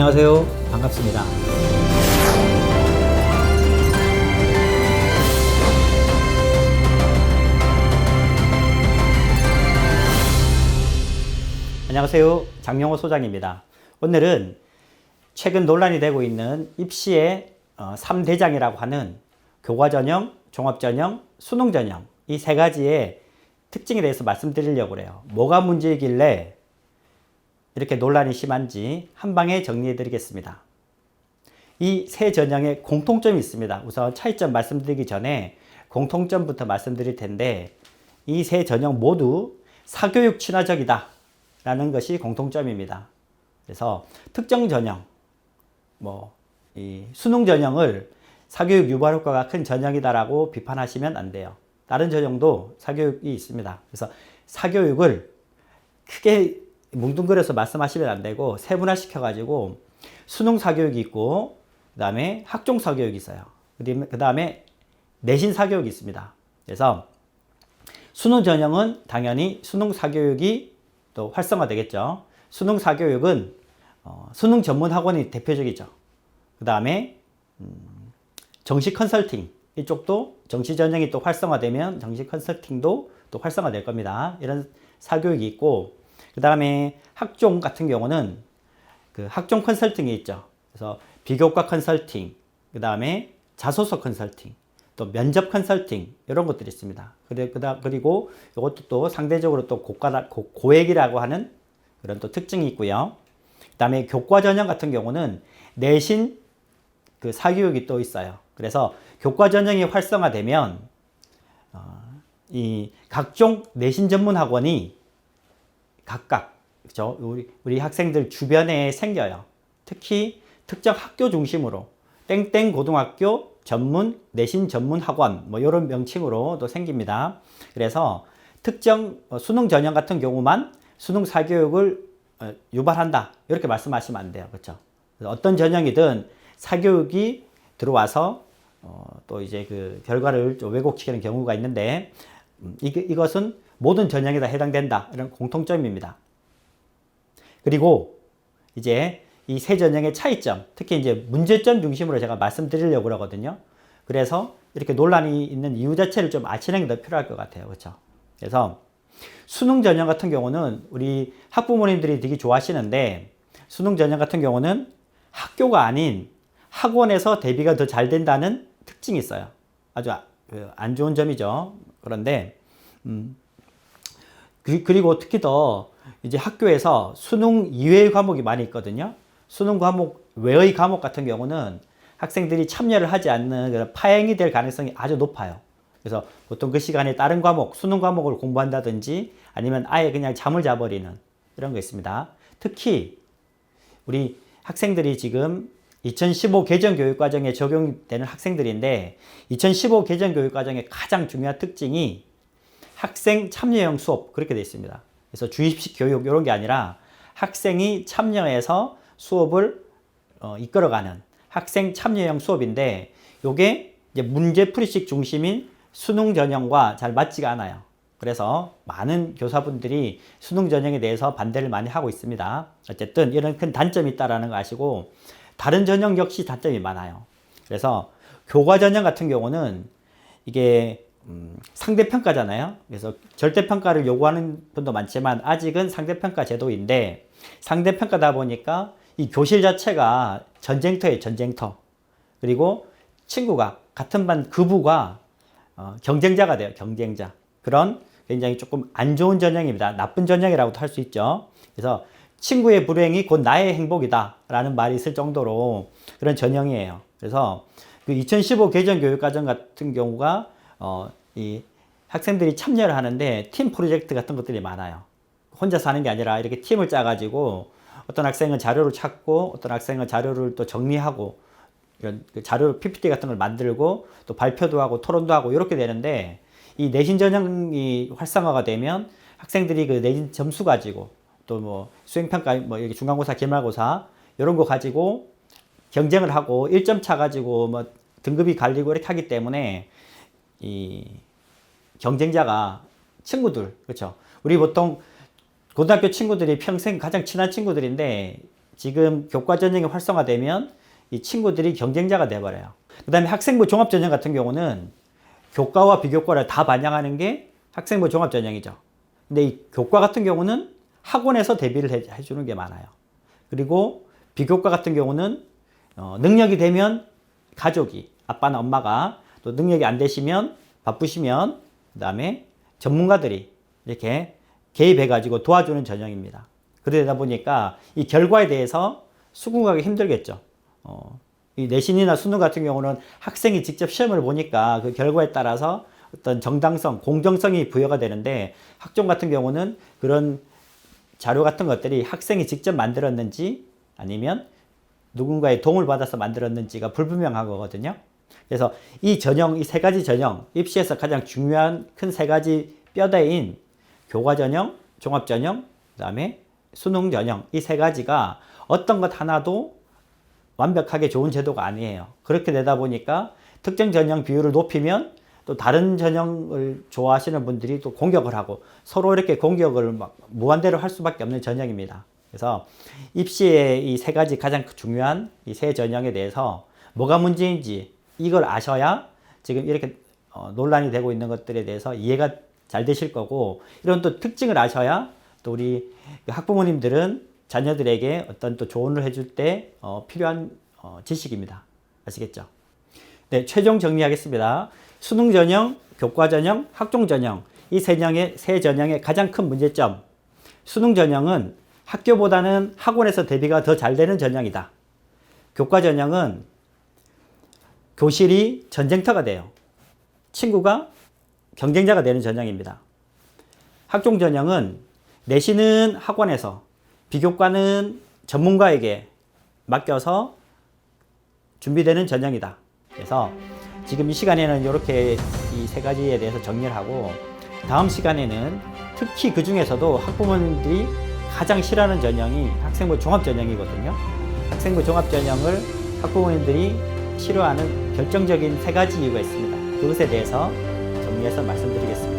안녕하세요. 반갑습니다. 안녕하세요. 장명호 소장입니다. 오늘은 최근 논란이 되고 있는 입시의 어, 3대장이라고 하는 교과 전형, 종합 전형, 수능 전형 이 세 가지의 특징에 대해서 말씀드리려고 해요. 뭐가 문제이길래 이렇게 논란이 심한지 한 방에 정리해 드리겠습니다. 이 세 전형에 공통점이 있습니다. 우선 차이점 말씀드리기 전에 공통점부터 말씀드릴 텐데 이 세 전형 모두 사교육 친화적이다 라는 것이 공통점입니다. 그래서 특정 전형, 뭐, 이 수능 전형을 사교육 유발 효과가 큰 전형이다라고 비판하시면 안 돼요. 다른 전형도 사교육이 있습니다. 그래서 사교육을 크게 뭉뚱그려서 말씀하시면 안 되고 세분화 시켜가지고 수능 사교육이 있고 그 다음에 학종 사교육이 있어요. 그 다음에 내신 사교육이 있습니다. 그래서 수능 전형은 당연히 수능 사교육이 또 활성화되겠죠. 수능 사교육은 어, 수능 전문 학원이 대표적이죠. 그 다음에 음, 정시 컨설팅 이쪽도 정시 전형이 또 활성화되면 정시 컨설팅도 또 활성화될 겁니다. 이런 사교육이 있고 그 다음에 학종 같은 경우는 그 학종 컨설팅이 있죠. 그래서 비교과 컨설팅, 그 다음에 자소서 컨설팅, 또 면접 컨설팅 이런 것들이 있습니다. 그리고 이것도 또 상대적으로 또 고가 고, 고액이라고 하는 그런 또 특징이 있고요. 그다음에 교과 전형 같은 경우는 내신 그 사교육이 또 있어요. 그래서 교과 전형이 활성화되면 어, 이 각종 내신 전문 학원이 각각 그죠 우리 우리 학생들 주변에 생겨요. 특히 특정 학교 중심으로 땡땡 고등학교 전문 내신 전문 학원 뭐 이런 명칭으로 또 생깁니다. 그래서 특정 어, 수능 전형 같은 경우만 수능 사교육을 어, 유발한다 이렇게 말씀하시면 안 돼요. 그렇죠? 어떤 전형이든 사교육이 들어와서 어, 또 이제 그 결과를 좀 왜곡시키는 경우가 있는데 음, 이, 이것은 모든 전형에 다 해당된다 이런 공통점입니다. 그리고 이제 이 세 전형의 차이점, 특히 이제 문제점 중심으로 제가 말씀드리려고 그러거든요. 그래서 이렇게 논란이 있는 이유 자체를 좀 아시는 게 더 필요할 것 같아요. 그렇죠? 그래서 수능 전형 같은 경우는 우리 학부모님들이 되게 좋아하시는데 수능 전형 같은 경우는 학교가 아닌 학원에서 대비가 더 잘 된다는 특징이 있어요. 아주 그안 좋은 점이죠. 그런데 음, 그, 그리고 특히 더 이제 학교에서 수능 이외의 과목이 많이 있거든요. 수능 과목 외의 과목 같은 경우는 학생들이 참여를 하지 않는 그런 파행이 될 가능성이 아주 높아요. 그래서 보통 그 시간에 다른 과목, 수능 과목을 공부한다든지 아니면 아예 그냥 잠을 자버리는 이런 거 있습니다. 특히 우리 학생들이 지금 2015 개정 교육 과정에 적용되는 학생들인데 2015 개정 교육 과정의 가장 중요한 특징이 학생 참여형 수업 그렇게 되어 있습니다. 그래서 주입식 교육 이런 게 아니라 학생이 참여해서 수업을 어, 이끌어가는 학생 참여형 수업인데 이게 이제 문제풀이식 중심인 수능 전형과 잘 맞지가 않아요. 그래서 많은 교사분들이 수능 전형에 대해서 반대를 많이 하고 있습니다. 어쨌든 이런 큰 단점이 있다라는 거 아시고 다른 전형 역시 단점이 많아요. 그래서 교과 전형 같은 경우는 이게 음, 상대평가잖아요. 그래서 절대평가를 요구하는 분도 많지만 아직은 상대평가 제도인데 상대평가다 보니까 이 교실 자체가 전쟁터예요, 전쟁터. 그리고 친구가 같은 반 그부가 어, 경쟁자가 돼요, 경쟁자. 그런 굉장히 조금 안 좋은 전형입니다. 나쁜 전형이라고도 할 수 있죠. 그래서 친구의 불행이 곧 나의 행복이다 라는 말이 있을 정도로 그런 전형이에요. 그래서 그 2015 개정 교육과정 같은 경우가 어, 이 학생들이 참여를 하는데 팀 프로젝트 같은 것들이 많아요. 혼자 사는 게 아니라 이렇게 팀을 짜가지고 어떤 학생은 자료를 찾고 어떤 학생은 자료를 또 정리하고 이런 그 자료 PPT 같은 걸 만들고 또 발표도 하고 토론도 하고 이렇게 되는데 이 내신 전형이 활성화가 되면 학생들이 그 내신 점수 가지고 또 뭐 수행평가 뭐 여기 중간고사 기말고사 이런 거 가지고 경쟁을 하고 1점 차 가지고 뭐 등급이 갈리고 이렇게 하기 때문에 이 경쟁자가 친구들 그렇죠 우리 보통 고등학교 친구들이 평생 가장 친한 친구들인데 지금 교과 전형이 활성화되면 이 친구들이 경쟁자가 돼버려요. 그 다음에 학생부 종합 전형 같은 경우는 교과와 비교과를 다 반영하는 게 학생부 종합 전형이죠. 근데 이 교과 같은 경우는 학원에서 대비를 해, 해주는 게 많아요. 그리고 비교과 같은 경우는 어, 능력이 되면 가족이 아빠나 엄마가 또 능력이 안 되시면 바쁘시면 그 다음에 전문가들이 이렇게 개입해 가지고 도와주는 전형입니다. 그러다 보니까 이 결과에 대해서 수긍하기 힘들겠죠. 어, 이 내신이나 수능 같은 경우는 학생이 직접 시험을 보니까 그 결과에 따라서 어떤 정당성, 공정성이 부여가 되는데 학종 같은 경우는 그런 자료 같은 것들이 학생이 직접 만들었는지 아니면 누군가의 도움을 받아서 만들었는지가 불분명한 거거든요. 그래서 이 전형, 이 세 가지 전형, 입시에서 가장 중요한 큰 세 가지 뼈대인 교과 전형, 종합 전형, 그 다음에 수능 전형 이 세 가지가 어떤 것 하나도 완벽하게 좋은 제도가 아니에요. 그렇게 되다 보니까 특정 전형 비율을 높이면 또 다른 전형을 좋아하시는 분들이 또 공격을 하고 서로 이렇게 공격을 막 무한대로 할 수밖에 없는 전형입니다. 그래서 입시의 이 세 가지 가장 중요한 이 세 전형에 대해서 뭐가 문제인지 이걸 아셔야 지금 이렇게 어, 논란이 되고 있는 것들에 대해서 이해가 잘 되실 거고 이런 또 특징을 아셔야 또 우리 학부모님들은 자녀들에게 어떤 또 조언을 해줄 때 어, 필요한 어, 지식입니다. 아시겠죠? 네, 최종 정리하겠습니다. 수능 전형, 교과 전형, 학종 전형 이 세 전형의 세 전형의 가장 큰 문제점. 수능 전형은 학교보다는 학원에서 대비가 더 잘 되는 전형이다. 교과 전형은 교실이 전쟁터가 돼요. 친구가 경쟁자가 되는 전형입니다. 학종 전형은 내신은 학원에서 비교과는 전문가에게 맡겨서 준비되는 전형이다. 그래서 지금 이 시간에는 이렇게 이 세 가지에 대해서 정리를 하고 다음 시간에는 특히 그 중에서도 학부모님들이 가장 싫어하는 전형이 학생부 종합 전형이거든요. 학생부 종합 전형을 학부모님들이 싫어하는 결정적인 세 가지 이유가 있습니다. 그것에 대해서 정리해서 말씀드리겠습니다.